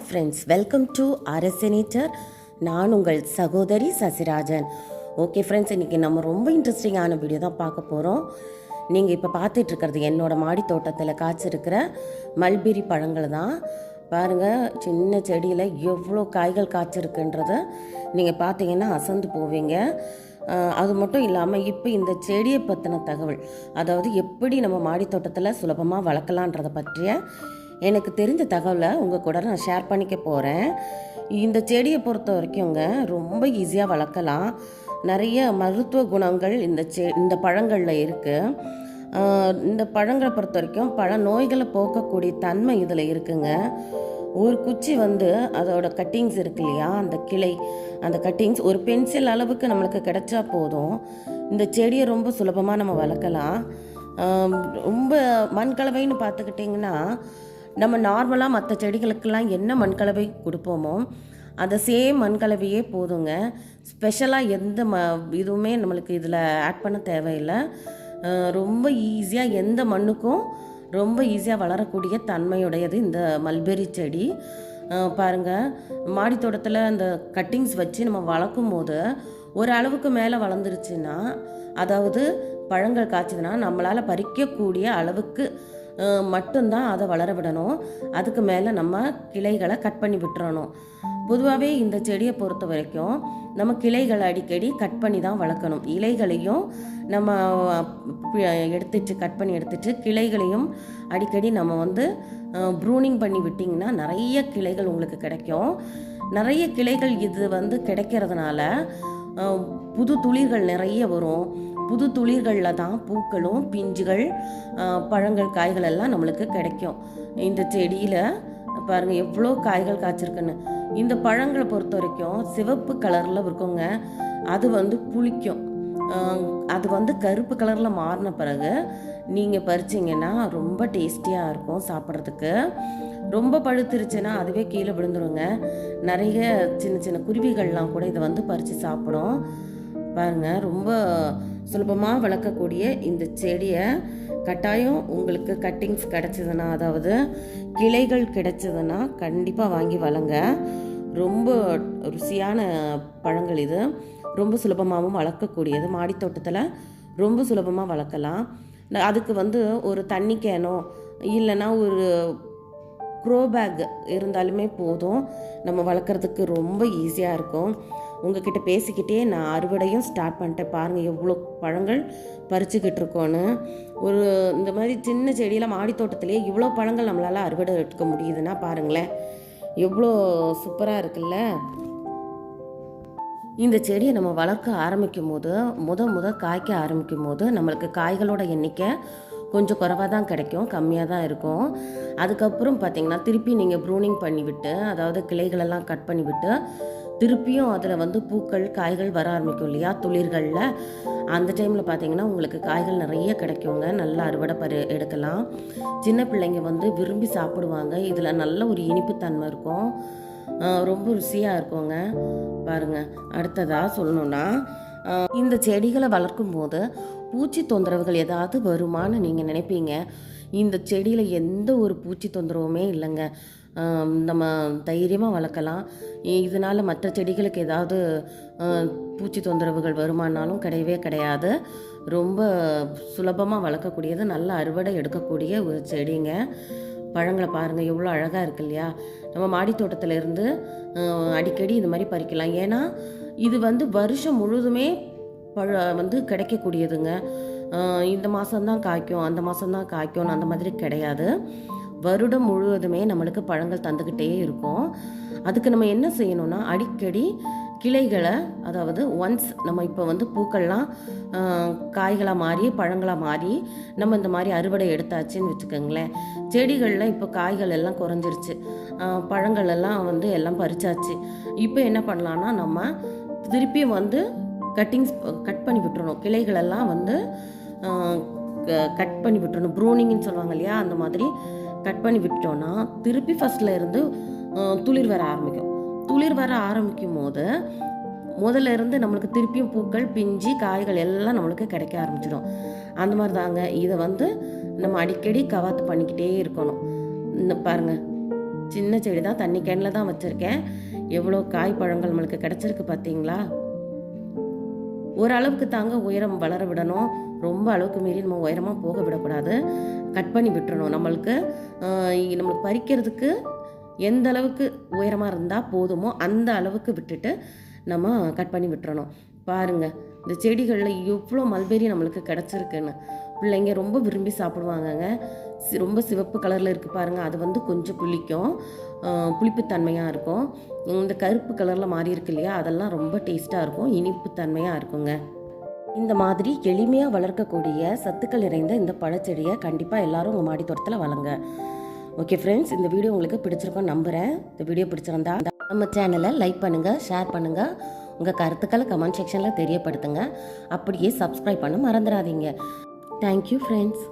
Hi friends welcome to அரசனேச்சர் நான் உங்கள் சகோதரி சசிராஜன். ஓகே ஃப்ரெண்ட்ஸ் இன்றைக்கி நம்ம ரொம்ப இன்ட்ரெஸ்டிங்கான வீடியோ தான் பார்க்க போகிறோம் நீங்கள் இப்போ பார்த்துட்ருக்கிறது என்னோடய என்னோட மாடி தோட்டத்தில் காய்ச்சிருக்கிற மல்பெரி பழங்கள் தான். பாருங்கள் சின்ன செடியில் எவ்வளோ காய்கள் காய்ச்சிருக்குன்றத நீங்கள் பார்த்தீங்கன்னா அசந்து போவீங்க. அது மட்டும் இல்லாமல் இப்போ இந்த செடியை பற்றின தகவல் அதாவது எப்படி நம்ம மாடி தோட்டத்தில் சுலபமாக வளர்க்கலான்றதை பற்றிய எனக்கு தெரிஞ்ச தகவலை உங்கள் கூட நான் ஷேர் பண்ணிக்க போகிறேன் இந்த செடியை பொறுத்த வரைக்கும்ங்க ரொம்ப ஈஸியாக வளர்க்கலாம். நிறைய மருத்துவ குணங்கள் இந்த செ இந்த பழங்களில் இருக்குது இந்த பழங்களை பொறுத்த வரைக்கும் பல நோய்களை போக்கக்கூடிய தன்மை இதில் இருக்குங்க. ஒரு குச்சி வந்து அதோட கட்டிங்ஸ் இருக்கு இல்லையா? அந்த கிளை அந்த கட்டிங்ஸ் ஒரு பென்சில் அளவுக்கு நம்மளுக்கு கிடைச்சா போதும். இந்த செடியை ரொம்ப சுலபமாக நம்ம வளர்க்கலாம். ரொம்ப மண்கலவைன்னு பார்த்துக்கிட்டிங்கன்னா நம்ம நார்மலாக மற்ற செடிகளுக்கெல்லாம் என்ன மண்கலவை கொடுப்போமோ அந்த சேம் மண்கலவையே போதுங்க. ஸ்பெஷலாக எந்த ம இதுவுமே நம்மளுக்கு இதில் ஆட் பண்ண தேவையில்லை. ரொம்ப ஈஸியாக எந்த மண்ணுக்கும் ரொம்ப ஈஸியாக வளரக்கூடிய தன்மையுடையது இந்த மல்பெரி செடி. பாருங்கள் பாருங்க மாடி தோட்டத்தில் அந்த கட்டிங்ஸ் வச்சு நம்ம வளர்க்கும் போது ஒரு அளவுக்கு மேலே வளர்ந்துருச்சுன்னா அதாவது பழங்கள் காய்ச்சதுன்னா நம்மளால் பறிக்கக்கூடிய அளவுக்கு மட்டும்தான் அதை வளர விடணும். அதுக்கு மேலே நம்ம கிளைகளை கட் பண்ணி விட்டுறணும். பொதுவாகவே இந்த செடியை பொறுத்த வரைக்கும் நம்ம கிளைகளை அடிக்கடி கட் பண்ணி தான் வளர்க்கணும். இலைகளையும் நம்ம எடுத்துட்டு கட் பண்ணி எடுத்துட்டு கிளைகளையும் அடிக்கடி நம்ம வந்து ப்ரூனிங் பண்ணி விட்டிங்கன்னா நிறைய கிளைகள் உங்களுக்கு கிடைக்கும். நிறைய கிளைகள் இது வந்து கிடைக்கிறதுனால புது துளிர்கள் நிறைய வரும். புது துளிர்களில் தான் பூக்களும் பிஞ்சுகள் பழங்கள் காய்கள் எல்லாம் நம்மளுக்கு கிடைக்கும். இந்த செடியில் பாருங்க எவ்வளோ காய்கள் காய்ச்சிருக்குன்னு. இந்த பழங்களை பொறுத்த வரைக்கும் சிவப்பு கலரில் இருக்குங்க. அது வந்து புளிக்கும். அது வந்து கருப்பு கலரில் மாறின பிறகு நீங்கள் பறிச்சிங்கன்னா ரொம்ப டேஸ்டியாக இருக்கும் சாப்பிட்றதுக்கு. ரொம்ப பழுத்துருச்சுன்னா அதுவே கீழே விழுந்துருங்க. நிறைய சின்ன சின்ன குருவிகள்லாம் கூட இதை வந்து பறித்து சாப்பிடும். பாருங்க ரொம்ப சுலபமாக வளர்க்கக்கூடிய இந்த செடியை கட்டாயம் உங்களுக்கு கட்டிங்ஸ் கிடச்சிதுன்னா அதாவது கிளைகள் கிடச்சிதுன்னா கண்டிப்பாக வாங்கி வளங்க. ரொம்ப ருசியான பழங்கள் இது. ரொம்ப சுலபமாகவும் வளர்க்கக்கூடியது. மாடித்தோட்டத்தில் ரொம்ப சுலபமாக வளர்க்கலாம். அதுக்கு வந்து ஒரு தண்ணி கேனோ இல்லைன்னா ஒரு க்ரோ பேக் இருந்தாலுமே போதும். நம்ம வளர்க்குறதுக்கு ரொம்ப ஈஸியாக இருக்கும். உங்ககிட்ட பேசிக்கிட்டே நான் அறுவடையும் ஸ்டார்ட் பண்ணிட்டேன். பாருங்கள் எவ்வளோ பழங்கள் பறிச்சுக்கிட்டு இருக்கோன்னு. ஒரு இந்த மாதிரி சின்ன செடியில் மாடித்தோட்டத்துலேயே இவ்வளோ பழங்கள் நம்மளால் அறுவடை எடுக்க முடியுதுன்னா பாருங்களேன். எவ்வளோ சூப்பராக இருக்குல்ல. இந்த செடியை நம்ம வளர்க்க ஆரம்பிக்கும் போது முத முத காய்க்க ஆரம்பிக்கும் போது நம்மளுக்கு காய்களோட எண்ணிக்கை கொஞ்சம் குறைவாக தான் கிடைக்கும் கம்மியாக தான் இருக்கும். அதுக்கப்புறம் பார்த்திங்கன்னா திருப்பி நீங்கள் ப்ரூனிங் பண்ணிவிட்டு அதாவது கிளைகளெல்லாம் கட் பண்ணிவிட்டு திருப்பியும் அதில் வந்து பூக்கள் காய்கள் வர ஆரம்பிக்கும் இல்லையா? துளிர்களில். அந்த டைமில் பார்த்தீங்கன்னா உங்களுக்கு காய்கள் நிறைய கிடைக்குங்க. நல்லா அறுவடை பரு எடுக்கலாம். சின்ன பிள்ளைங்க வந்து விரும்பி சாப்பிடுவாங்க. இதில் நல்ல ஒரு இனிப்புத்தன்மை இருக்கும். ஆஹ் ரொம்ப ருசியாக இருக்குங்க. பாருங்க. அடுத்ததாக சொல்லணும்னா ஆஹ் இந்த செடிகளை வளர்க்கும் போது பூச்சி தொந்தரவுகள் ஏதாவது வருமான்னு நீங்கள் நினைப்பீங்க. இந்த செடியில் எந்த ஒரு பூச்சி தொந்தரவுமே இல்லைங்க. நம்ம தைரியமாக வளர்க்கலாம். இதனால் மற்ற செடிகளுக்கு ஏதாவது பூச்சி தொந்தரவுகள் வருமானாலும் கிடையவே கிடையாது. ரொம்ப சுலபமாக வளர்க்கக்கூடியது நல்ல அறுவடை எடுக்கக்கூடிய ஒரு செடிங்க. பழங்களை பாருங்கள் எவ்வளோ அழகாக இருக்கு இல்லையா? நம்ம மாடி தோட்டத்துல இருந்து அடிக்கடி இது மாதிரி பறிக்கலாம். ஏன்னா இது வந்து வருஷம் முழுதுமே பழ வந்து கிடைக்கக்கூடியதுங்க. இந்த மாதம்தான் காய்க்கும் அந்த மாதம்தான் காய்க்கும்னு அந்த மாதிரி கிடையாது. வருடம் முழுவதுமே நம்மளுக்கு பழங்கள் தந்துக்கிட்டே இருக்கும். அதுக்கு நம்ம என்ன செய்யணும்னா அடிக்கடி கிளைகளை அதாவது ஒன்ஸ் நம்ம இப்போ வந்து பூக்கள்லாம் காய்களாக மாறி பழங்களாக மாறி நம்ம இந்த மாதிரி அறுவடை எடுத்தாச்சுன்னு வச்சுக்கோங்களேன். செடிகளில் இப்போ காய்கள் எல்லாம் குறைஞ்சிருச்சு. பழங்கள் எல்லாம் வந்து எல்லாம் பறிச்சாச்சு. இப்போ என்ன பண்ணலான்னா நம்ம திருப்பியும் வந்து கட்டிங்ஸ் கட் பண்ணி விட்டுறணும். கிளைகளெல்லாம் வந்து கட் பண்ணி விட்டுறணும். ப்ரூனிங்னு சொல்லுவாங்க இல்லையா அந்த மாதிரி கட் பண்ணி விட்டோன்னா திருப்பி ஃபஸ்ட்டில் இருந்து துளிர் வர ஆரம்பிக்கும். துளிர் வர ஆரம்பிக்கும் போது முதல்ல இருந்து நம்மளுக்கு திருப்பியும் பூக்கள் பிஞ்சு காய்கள் எல்லாம் நம்மளுக்கு கிடைக்க ஆரம்பிச்சிடும். அந்த மாதிரி தாங்க இதை வந்து நம்ம அடிக்கடி கவாத்து பண்ணிக்கிட்டே இருக்கணும். இந்த பாருங்க. சின்ன செடி தான் தண்ணி கேனில் தான் வச்சுருக்கேன். எவ்வளோ காய் பழங்கள் நம்மளுக்கு கிடச்சிருக்கு பார்த்தீங்களா ஓரளவுக்கு தாங்க உயரம் வளர விடணும். ரொம்ப அளவுக்கு மீறி நம்ம உயரமாக போக விடக்கூடாது. கட் பண்ணி விட்டுறணும். நம்மளுக்கு நம்மளுக்கு பறிக்கிறதுக்கு எந்த அளவுக்கு உயரமாக இருந்தால் போதுமோ அந்த அளவுக்கு விட்டுட்டு நம்ம கட் பண்ணி விட்டுறணும். பாருங்கள் இந்த செடிகளில் எவ்வளோ மல்பெரி நம்மளுக்கு கிடச்சிருக்குன்னு. பிள்ளைங்க ரொம்ப விரும்பி சாப்பிடுவாங்கங்க. சி- ரொம்ப சிவப்பு கலரில் இருக்குது பாருங்கள் அது வந்து கொஞ்சம் புளிக்கும். புளிப்புத்தன்மையாக இருக்கும். இந்த கருப்பு கலரில் மாறி இருக்கு இல்லையா? அதெல்லாம் ரொம்ப டேஸ்ட்டாக இருக்கும். இனிப்புத்தன்மையாக இருக்குங்க. இந்த மாதிரி எளிமையாக வளர்க்கக்கூடிய சத்துக்கள் நிறைந்த இந்த பழச்செடியை கண்டிப்பாக எல்லாரும் உங்கள் மாடி தோட்டத்தில் வளங்க ஓகே ஃப்ரெண்ட்ஸ் இந்த வீடியோ உங்களுக்கு பிடிச்சிருக்கோம் நம்புகிறேன் இந்த வீடியோ பிடிச்சிருந்தா நம்ம சேனலை லைக் பண்ணுங்கள் ஷேர் பண்ணுங்கள் உங்கள் கருத்துக்களை கமெண்ட் செக்ஷனில் தெரியப்படுத்துங்க. அப்படியே சப்ஸ்கிரைப் பண்ண மறந்துடாதீங்க. Thank you friends